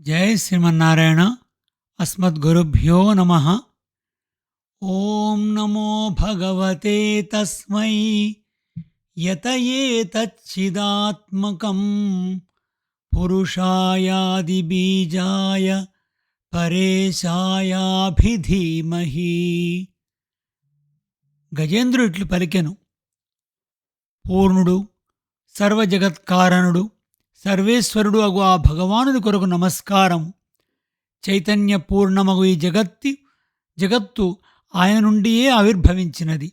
జై శ్రీమన్నారాయణ అస్మద్గురుభ్యో నమ. ఓం నమో భగవతే తస్మై యతయేతచ్చిదాత్మకం పురుషాయాదిబీజాయ పరేశాయాభిధీమహి. గజేంద్రుడు ఇట్లు పలికెను. పూర్ణుడు సర్వజగత్కారణుడు సర్వేశ్వరుడు అగు ఆ భగవానుని కొరకు నమస్కారం. చైతన్య పూర్ణమగు ఈ జగత్తి జగత్తు ఆయన నుండియే ఆవిర్భవించినది.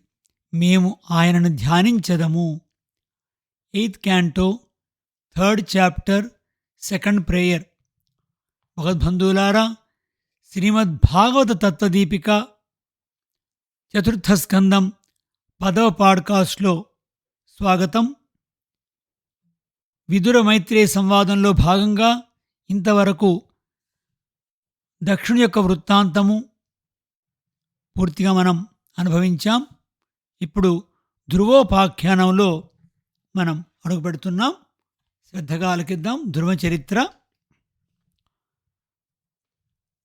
మేము ఆయనను ధ్యానించదము. Eighth canto third chapter second prayer. భగవద్బంధువులారా Srimad Bhagavata తత్వదీపిక చతుర్థ స్కందం పదవ పాడ్కాస్ట్లో స్వాగతం. విదుర మైత్రే సంవాదంలో భాగంగా ఇంతవరకు దక్షిణ యొక్క వృత్తాంతము పూర్తిగా మనం అనుభవించాం. ఇప్పుడు ధ్రువోపాఖ్యానంలో మనం అడుగుపెడుతున్నాం. శ్రద్ధగా ఆలకిద్దాం. ధ్రువ చరిత్ర.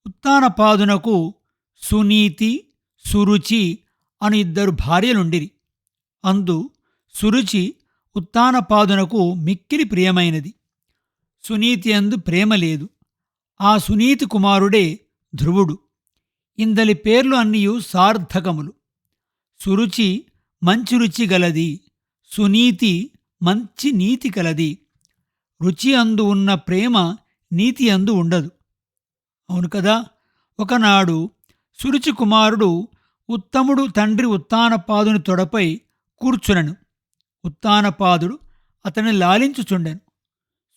ఉత్తానపాదునకు సునీతి సురుచి అని ఇద్దరు భార్యలుండిరి. అందు సురుచి ఉత్తానపాదునకు మిక్కిలి ప్రియమైనది. సునీతి అందు ప్రేమ లేదు. ఆ సునీతి కుమారుడే ధ్రువుడు. ఇందలి పేర్లు అన్నీయు సార్థకములు. సురుచి మంచి రుచి గలది. సునీతి మంచి నీతి కలది. రుచి అందు ఉన్న ప్రేమ నీతి అందు ఉండదు. అవును కదా? ఒకనాడు సురుచి కుమారుడు ఉత్తముడు తండ్రి ఉత్తానపాదుని తొడపై కూర్చునను. ఉత్తానపాదుడు అతని లాలించుచుండెను.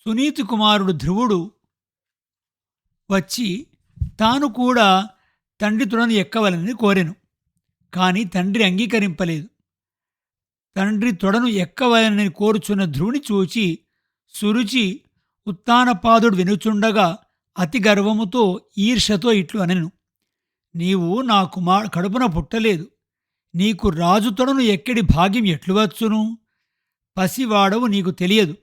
సునీతి కుమారుడు ధ్రువుడు వచ్చి తాను కూడా తండ్రి తొడను ఎక్కవలనని కోరెను కానీ తండ్రి అంగీకరింపలేదు. తండ్రి తొడను ఎక్కవలనని కోరుచున్న ధ్రువుని చూచి సురుచి ఉత్తానపాదుడు వినుచుండగా అతి గర్వముతో ఈర్షతో ఇట్లు అనెను నీవు నా కుమార్ కడుపున పుట్టలేదు నీకు రాజు తొడను ఎక్కడి భాగ్యం ఎట్లు వచ్చును పసివాడవు నీకు తెలియదు.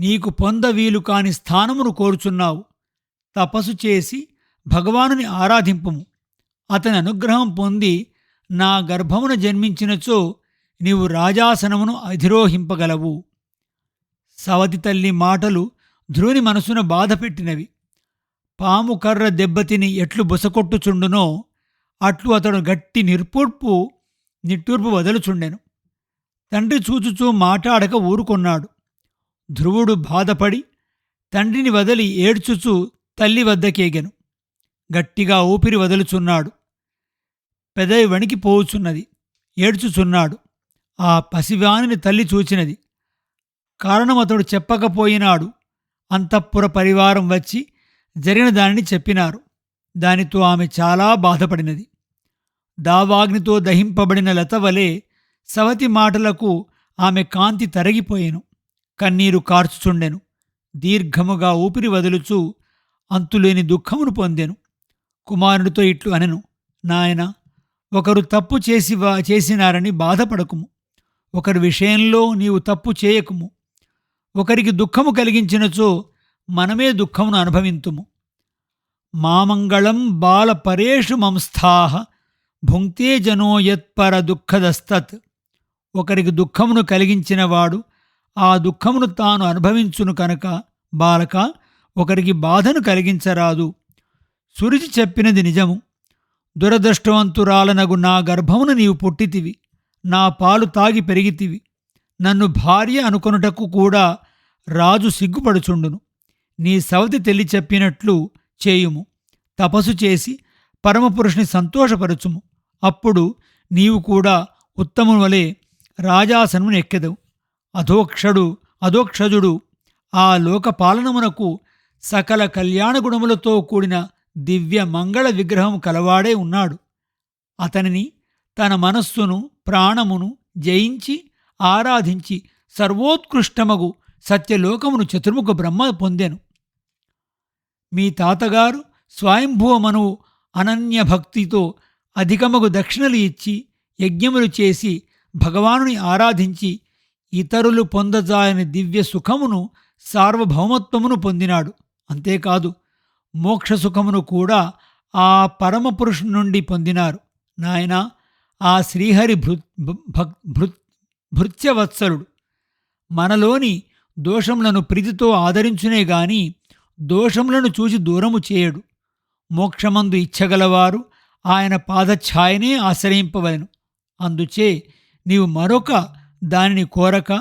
నీకు పొంద వీలు కాని స్థానమును కోరుచున్నావు. తపస్సు చేసి భగవానుని ఆరాధింపుము. అతని అనుగ్రహం పొంది నా గర్భమున జన్మించినచో నీవు రాజాసనమును అధిరోహింపగలవు. సవతి తల్లి మాటలు ధ్రువుని మనసున బాధపెట్టినవి పాము కర్ర దెబ్బతిని ఎట్లు బుసకొట్టుచుండునో అట్లు అతడు గట్టి నిర్పూర్పు నిట్టూర్పు వదలుచుండెను. తండ్రి చూచుచూ మాటాడక ఊరుకొన్నాడు. ధ్రువుడు బాధపడి తండ్రిని వదిలి ఏడ్చుచూ తల్లి వద్దకేగెను. గట్టిగా ఊపిరి వదులుచున్నాడు. పెదవి వణికిపోవుచున్నది ఏడ్చుచున్నాడు. ఆ పసివానిని తల్లి చూచినది. కారణం అతడు చెప్పకపోయినాడు. అంతఃపుర పరివారం వచ్చి జరిగిన దానిని చెప్పినారు. దానితో ఆమె చాలా బాధపడినది. దావాగ్నితో దహింపబడిన లత వలె సవతి మాటలకు ఆమె కాంతి తరగిపోయెను కన్నీరు కార్చుచుండెను దీర్ఘముగా ఊపిరి వదులుచూ అంతులేని దుఃఖమును పొందెను. కుమారుడితో ఇట్లు అనెను నాయన ఒకరు తప్పు చేసి చేసినారని బాధపడకుము. ఒకరి విషయంలో నీవు తప్పు చేయకుము. ఒకరికి దుఃఖము కలిగించినచో మనమే దుఃఖమును అనుభవింతుము. మామంగళం బాల పరేషు మంస్థాహ భుంక్తే జనో యత్పర దుఃఖదస్తత్ ఒకరికి దుఃఖమును కలిగించినవాడు ఆ దుఃఖమును తాను అనుభవించును కనుక బాలక ఒకరికి బాధను కలిగించరాదు. సురుచి చెప్పినది నిజము. దురదృష్టవంతురాలనగు నా గర్భమును నీవు పుట్టితివి. నా పాలు తాగి పెరిగితివి. నన్ను భార్య అనుకొనుటకు కూడా రాజు సిగ్గుపడుచుండును. నీ సవతి తెల్లి చెప్పినట్లు చేయుము. తపస్సు చేసి పరమపురుషుని సంతోషపరచుము. అప్పుడు నీవు కూడా ఉత్తమం వలె రాజాసనమును ఎక్కెదవు. అధోక్షడు అధోక్షజుడు ఆ లోకపాలనమునకు సకల కళ్యాణ గుణములతో కూడిన దివ్య మంగళ విగ్రహం కలవాడే ఉన్నాడు. అతనిని తన మనస్సును ప్రాణమును జయించి ఆరాధించి సర్వోత్కృష్టమగు సత్యలోకమును చతుర్ముఖ బ్రహ్మ పొందెను. మీ తాతగారు స్వయంభూమనువు అనన్య భక్తితో అధికమగు దక్షిణలు ఇచ్చి యజ్ఞములు చేసి భగవానుని ఆరాధించి ఇతరులు పొందజాయని దివ్య సుఖమును సార్వభౌమత్వమును పొందినాడు. అంతేకాదు మోక్షసుఖమును కూడా ఆ పరమపురుషుని నుండి పొందినారు. నాయనా ఆ శ్రీహరి భృ భృ- భృత్యవత్సలుడు. మనలోని దోషములను ప్రీతితో ఆదరించునే గాని దోషములను చూసి దూరము చేయడు. మోక్షమందు ఇచ్చగలవారు ఆయన పాదఛాయనే ఆశ్రయింపవలను. అందుచే నీవు మరొక దానిని కోరక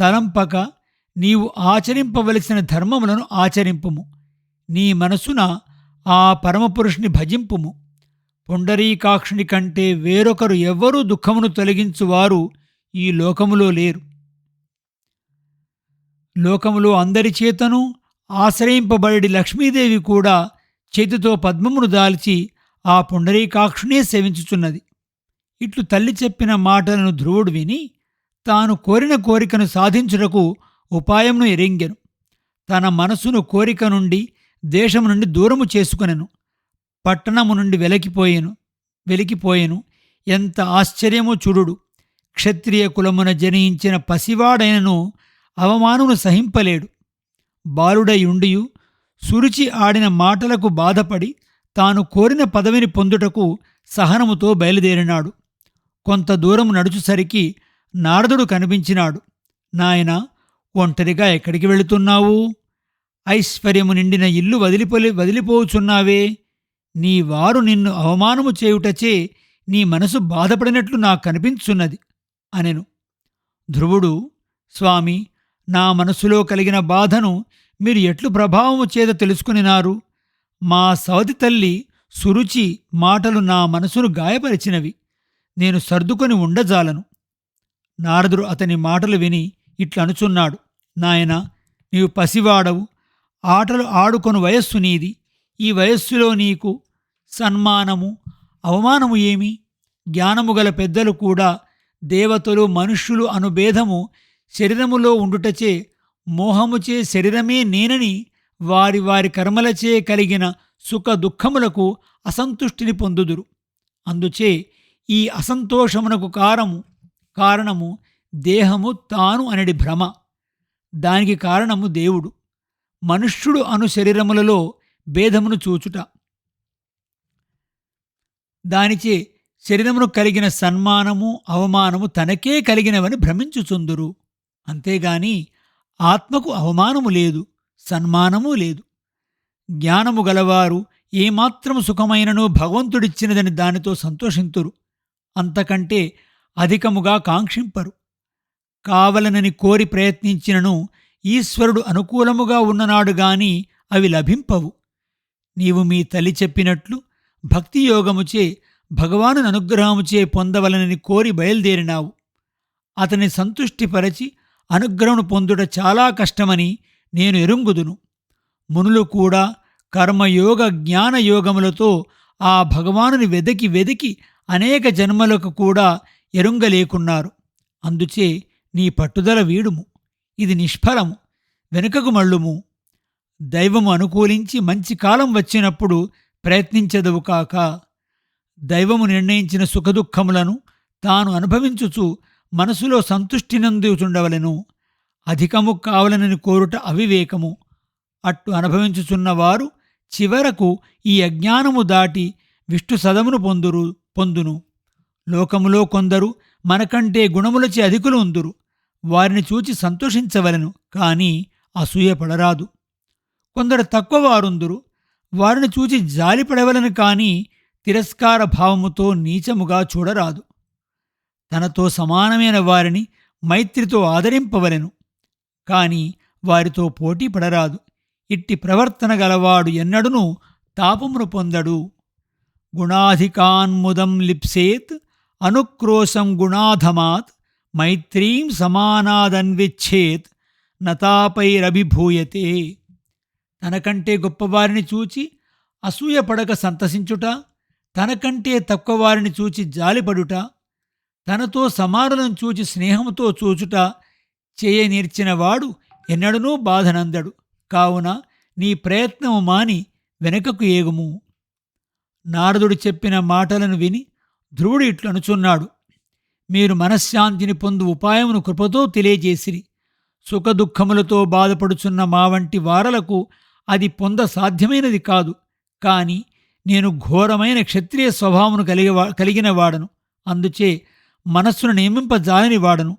తలంపక నీవు ఆచరింపవలసిన ధర్మములను ఆచరింపుము. నీ మనసున ఆ పరమపురుషుని భజింపుము. పుండరీకాక్షుని కంటే వేరొకరు ఎవ్వరూ దుఃఖమును తొలగించువారు ఈ లోకములో లేరు. లోకములో అందరి చేతను ఆశ్రయింపబడి లక్ష్మీదేవి కూడా చేతితో పద్మమును దాల్చి ఆ పుండరీకాక్షునే సేవించుచున్నది. ఇట్లు తల్లి చెప్పిన మాటలను ధ్రువుడు విని తాను కోరిన కోరికను సాధించుటకు ఉపాయమును ఎరింగెను. తన మనసును కోరిక నుండి దేశము నుండి దూరము చేసుకొనెను. పట్టణము నుండి వెలకిపోయెను వెలికిపోయెను. ఎంత ఆశ్చర్యమో చూడుడు. క్షత్రియ కులమున జనించిన పసివాడైనను అవమానమును సహింపలేడు. బాలుడై ఉండియు సురుచి ఆడిన మాటలకు బాధపడి తాను కోరిన పదవిని పొందుటకు సహనముతో బయలుదేరినాడు. కొంత దూరం నడుచుసరికి నారదుడు కనిపించినాడు. నాయన ఒంటరిగా ఎక్కడికి వెళుతున్నావు? ఐశ్వర్యము నిండిన ఇల్లు వదిలిపోలి వదిలిపోచున్నావే. నీ వారు నిన్ను అవమానము చేయుటచే నీ మనసు బాధపడినట్లు నాకు కనిపించున్నది అనెను. ధ్రువుడు స్వామి నా మనసులో కలిగిన బాధను మీరు ఎట్లు ప్రభావము చేత తెలుసుకునినారు? మా సవతి తల్లి సురుచి మాటలు నా మనసును గాయపరిచినవి. నేను సర్దుకొని ఉండజాలను. నారదుడు అతని మాటలు విని ఇట్లనుచున్నాడు నాయనా నీవు పసివాడవు. ఆటలు ఆడుకొని వయస్సు నీది. ఈ వయస్సులో నీకు సన్మానము అవమానము ఏమి? జ్ఞానము గల పెద్దలు కూడా దేవతలు మనుష్యులు అనుభేదము శరీరములో ఉండుటచే మోహముచే శరీరమే నేనని వారి వారి కర్మలచే కలిగిన సుఖ దుఃఖములకు అసంతుష్టిని పొందుదురు. అందుచే ఈ అసంతోషమునకు కారము కారణము దేహము తాను అనడి భ్రమ. దానికి కారణము దేవుడు. మనుష్యుడు అను శరీరములలో భేదమును చూచుట. దానిచే శరీరమును కలిగిన సన్మానము అవమానము తనకే కలిగినవని భ్రమించుచుందురు. అంతేగాని ఆత్మకు అవమానము లేదు సన్మానము లేదు. జ్ఞానము గలవారు ఏమాత్రం సుఖమైనను భగవంతుడిచ్చినదని దానితో సంతోషింతురు. అంతకంటే అధికముగా కాంక్షింపరు. కావలనని కోరి ప్రయత్నించినను ఈశ్వరుడు అనుకూలముగా ఉన్ననాడు గాని అవి లభింపవు. నీవు మీ తల్లి చెప్పినట్లు భక్తియోగముచే భగవాను అనుగ్రహముచే పొందవలనని కోరి బయలుదేరినావు. అతని సంతుష్టిపరచి అనుగ్రహమును పొందుట చాలా కష్టమని నేను ఎరుంగుదును. మునులు కూడా కర్మయోగ జ్ఞానయోగములతో ఆ భగవానుని వెదకి వెదికి అనేక జన్మలకు కూడా ఎరుంగలేకున్నారు. అందుచే నీ పట్టుదల వీడుము. ఇది నిష్ఫలము. వెనుకకు మళ్ళుము. దైవము అనుకూలించి మంచి కాలం వచ్చినప్పుడు ప్రయత్నించదవు కాక దైవము నిర్ణయించిన సుఖదుఖములను తాను అనుభవించుచు మనసులో సంతుష్టినందుచుండవలను. అధికము కావలనని కోరుట అవివేకము. అట్టు అనుభవించుచున్నవారు చివరకు ఈ అజ్ఞానము దాటి విష్ణు సదమును పొందురు పొందును. లోకములో కొందరు మనకంటే గుణములచే అధికులు ఉందురు. వారిని చూచి సంతోషించవలెను కాని అసూయపడరాదు కొందరు తక్కువ వారుందురు. వారిని చూచి జాలిపడవలను కాని తిరస్కార భావముతో నీచముగా చూడరాదు. తనతో సమానమైన వారిని మైత్రితో ఆదరింపవలెను కాని వారితో పోటీ పడరాదు. ఇట్టి ప్రవర్తన గలవాడు ఎన్నడునూ తాపమును పొందడు. గుణాధికాన్ముదం లిప్సేత్ అనుక్రోశం గుణాధమాత్ మైత్రీం సమానాదన్విచ్ఛేత్ నతాపైరభిభూయతే తనకంటే గొప్పవారిని చూచి అసూయపడక సంతసించుట తనకంటే తక్కువ వారిని చూచి జాలిపడుట తనతో సమానులను చూచి స్నేహంతో చూచుట చేయనీర్చినవాడు ఎన్నడనూ బాధనందడు కావున నీ ప్రయత్నము మాని వెనకకు ఏగుము నారదుడు చెప్పిన మాటలను విని ధ్రువుడు ఇట్లనుచున్నాడు. మీరు మనశ్శాంతిని పొందు ఉపాయమును కృపతో తెలియజేసిరి. సుఖదుఖములతో బాధపడుచున్న మా వంటి వారలకు అది పొంద సాధ్యమైనది కాదు. కానీ నేను ఘోరమైన క్షత్రియ స్వభావమును కలిగివా కలిగిన వాడను. అందుచే మనస్సును నియమింపజాలని వాడను.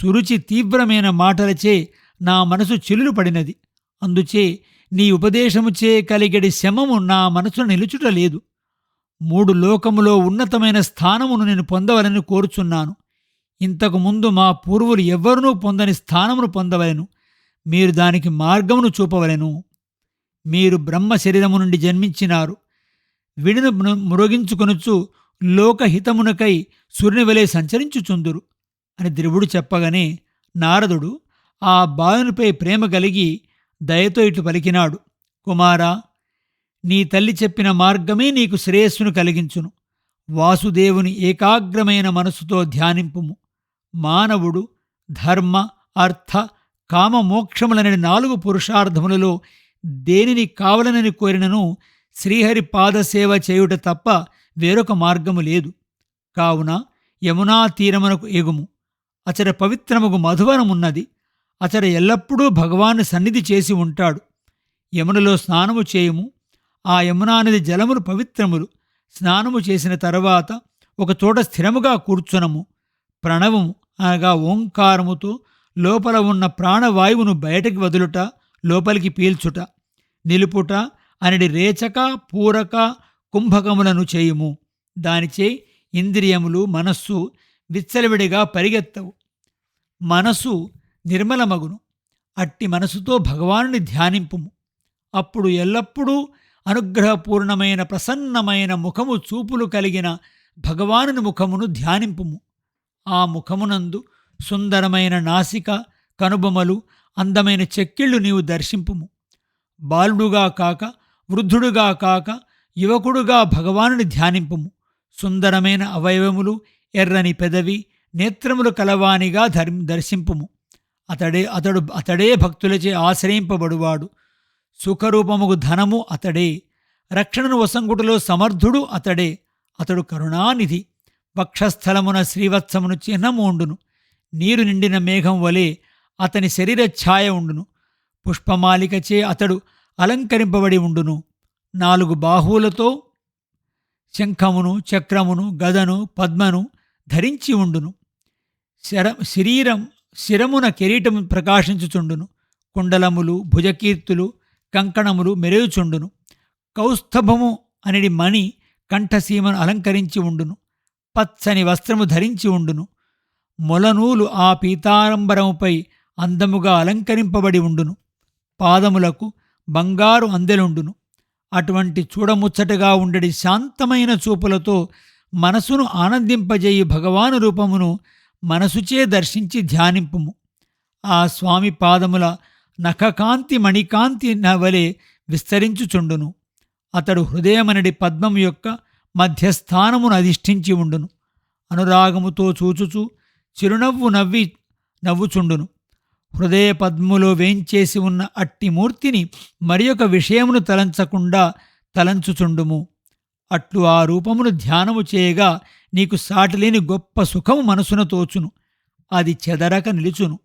సురుచి తీవ్రమైన మాటలచే నా మనసు చిల్లులు పడినది. అందుచే నీ ఉపదేశముచే కలిగడి శమము నా మనసును నిలుచుట లేదు. మూడు లోకములో ఉన్నతమైన స్థానమును నేను పొందవలని కోరుచున్నాను. ఇంతకు ముందు మా పూర్వులు ఎవ్వరునూ పొందని స్థానమును పొందవలను. మీరు దానికి మార్గమును చూపవలెను. మీరు బ్రహ్మ శరీరము నుండి జన్మించినారు. విడిను మురగించుకొనుచు లోకహితమునకై సూర్యునివలే సంచరించుచుందురు అని ధ్రువుడు చెప్పగానే నారదుడు ఆ బాలునిపై ప్రేమ కలిగి దయతో ఇటు పలికినాడు. కుమారా నీ తల్లి చెప్పిన మార్గమే నీకు శ్రేయస్సును కలిగించును. వాసుదేవుని ఏకాగ్రమైన మనసుతో ధ్యానింపుము. మానవుడు ధర్మ అర్థ కామమోక్షములనే నాలుగు పురుషార్థములలో దేనిని కావలనని కోరినను శ్రీహరి పాదసేవ చేయుట తప్ప వేరొక మార్గము లేదు. కావున యమునా తీరమునకు ఎగుము. అచర పవిత్రముకు మధువనమున్నది. అచర ఎల్లప్పుడూ భగవాను సన్నిధి చేసి ఉంటాడు. యమునలో స్నానము చేయము. ఆ యమునా నది జలములు పవిత్రములు. స్నానము చేసిన తర్వాత ఒక చోట స్థిరముగా కూర్చునము. ప్రణవము అనగా ఓంకారముతో లోపల ఉన్న ప్రాణవాయువును బయటకి వదులుట లోపలికి పీల్చుట. నిలుపుట అనడి రేచక పూరక కుంభకములను చేయుము. దానిచే ఇంద్రియములు మనస్సు విచ్చలవిడిగా పరిగెత్తవు. మనసు నిర్మలమగును. అట్టి మనసుతో భగవానుని ధ్యానింపుము. అప్పుడు ఎల్లప్పుడూ అనుగ్రహపూర్ణమైన ప్రసన్నమైన ముఖము చూపులు కలిగిన భగవానుని ముఖమును ధ్యానింపుము. ఆ ముఖమునందు సుందరమైన నాసిక కనుబొమలు అందమైన చెక్కిళ్ళు నీవు దర్శింపుము. బాలుడుగా కాక వృద్ధుడుగా కాక యువకుడుగా భగవానుని ధ్యానింపుము. సుందరమైన అవయవములు ఎర్రని పెదవి నేత్రములు కలవానిగా ధర్ దర్శింపుము. అతడే అతడు అతడే భక్తులచే ఆశ్రయింపబడువాడు. సుఖరూపముగు ధనము అతడే. రక్షణను వసంగుటలో సమర్థుడు అతడే. అతడు కరుణానిధి. వక్షస్థలమున శ్రీవత్సమును చిహ్నము ఉండును. నీరు నిండిన మేఘం వలె అతని శరీర ఛాయ ఉండును. పుష్పమాలికచే అతడు అలంకరింపబడి ఉండును. నాలుగు బాహువులతో శంఖమును చక్రమును గదను పద్మను ధరించి ఉండును. శర శరీరం శిరమున కిరీటం ప్రకాశించుచుండును. కుండలములు భుజకీర్తులు కంకణములు మెరుగుచుండును కౌస్తభము అనేది మణి కంఠసీమను అలంకరించి ఉండును. పచ్చని వస్త్రము ధరించి ఉండును. మొలనూలు ఆ పీతారంబరముపై అందముగా అలంకరింపబడి ఉండును. పాదములకు బంగారు అందెలుండును. అటువంటి చూడముచ్చటగా ఉండడి శాంతమైన చూపులతో మనసును ఆనందింపజేయి భగవాను రూపమును మనసుచే దర్శించి ధ్యానింపుము. ఆ స్వామి పాదముల నఖకాంతి మణికాంతి నవలే విస్తరించుచుండును. అతడు హృదయమనడి పద్మము యొక్క మధ్యస్థానమును అధిష్ఠించి ఉండును. అనురాగముతో చూచుచు చిరునవ్వు నవ్వి నవ్వుచుండును. హృదయ పద్ములో వేంచేసి ఉన్న అట్టి మూర్తిని మరి ఒక విషయమును తలంచకుండా తలంచుచుండుము. అట్లు ఆ రూపమును ధ్యానము చేయగా నీకు సాటిలేని గొప్ప సుఖము మనసున తోచును. అది చెదరక నిలుచును.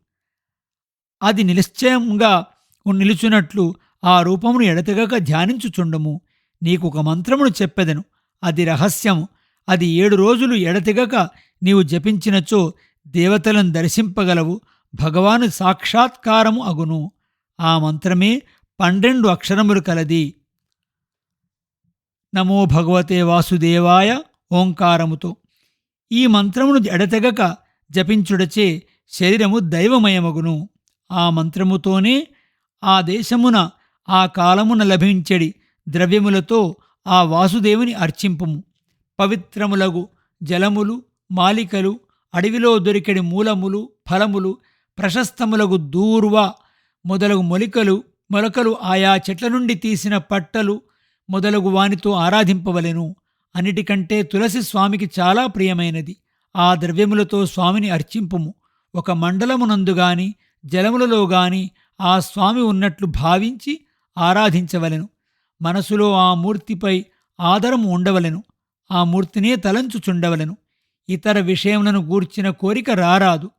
అది నిశ్చయంగా నిలుచున్నట్లు ఆ రూపమును ఎడతెగక ధ్యానించుచుండము. నీకు ఒక మంత్రమును చెప్పెదను. అది రహస్యము. అది ఏడు రోజులు ఎడతెగక నీవు జపించినచో దేవతలను దర్శింపగలవు. భగవాను సాక్షాత్కారము అగును. ఆ మంత్రమే పన్నెండు అక్షరములు కలది. నమో భగవతే వాసుదేవాయ ఓంకారముతో. ఈ మంత్రమును ఎడతెగక జపించుడచే శరీరము దైవమయమగును. ఆ మంత్రముతోనే ఆ దేశమున ఆ కాలమున లభించడి ద్రవ్యములతో ఆ వాసుదేవుని అర్చింపుము. పవిత్రములగు జలములు మాలికలు అడవిలో దొరికెడి మూలములు ఫలములు ప్రశస్తములగు దూర్వ మొదలగు మొలికలు మొలకలు ఆయా చెట్ల నుండి తీసిన పట్టలు మొదలగు వానితో ఆరాధింపవలెను. అన్నిటికంటే తులసి స్వామికి చాలా ప్రియమైనది. ఆ ద్రవ్యములతో స్వామిని అర్చింపుము. ఒక మండలమునందుగాని గాని జలములలో గాని ఆ స్వామి ఉన్నట్లు భావించి ఆరాధించవలెను. మనసులో ఆ మూర్తిపై ఆదరము ఉండవలెను. ఆ మూర్తినే తలంచుచుండవలెను. ఇతర విషయములను గూర్చిన కోరిక రారాదు.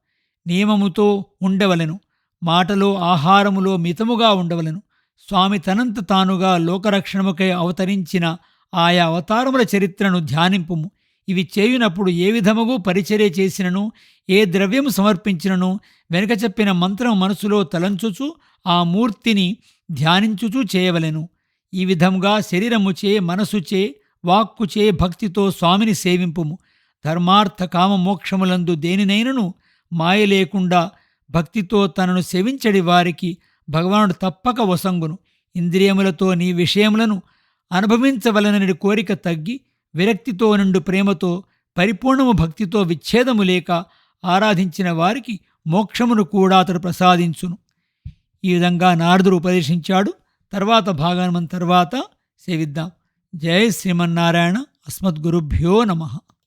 నియమముతో ఉండవలెను. మాటలో ఆహారములో మితముగా ఉండవలెను. స్వామి తనంత తానుగా లోకరక్షణముకై అవతరించిన ఆయా అవతారముల చరిత్రను ధ్యానింపుము. ఇవి చేయునప్పుడు ఏ విధముగు పరిచర్య చేసినను ఏ ద్రవ్యము సమర్పించినను వెనుక చెప్పిన మంత్రం మనసులో తలంచుచు ఆ మూర్తిని ధ్యానించుచూ చేయవలెను. ఈ విధముగా శరీరముచే మనసుచే వాక్కుచే భక్తితో స్వామిని సేవింపుము. ధర్మార్థ కామ మోక్షములందు దేనినైనను మాయ లేకుండా భక్తితో తనను సేవించడి వారికి భగవానుడు తప్పక వసంగును. ఇంద్రియములతో నీ విషయములను అనుభవించవలనని కోరిక తగ్గి విరక్తితో నుండు ప్రేమతో పరిపూర్ణము భక్తితో విచ్ఛేదము లేక ఆరాధించిన వారికి మోక్షమును కూడా అతడు ప్రసాదించును. ఈ విధంగా నారదుడు ఉపదేశించాడు. తర్వాత భాగం తర్వాత సేవిద్దాం. జయ శ్రీమన్నారాయణ. అస్మద్గురుభ్యో నమః.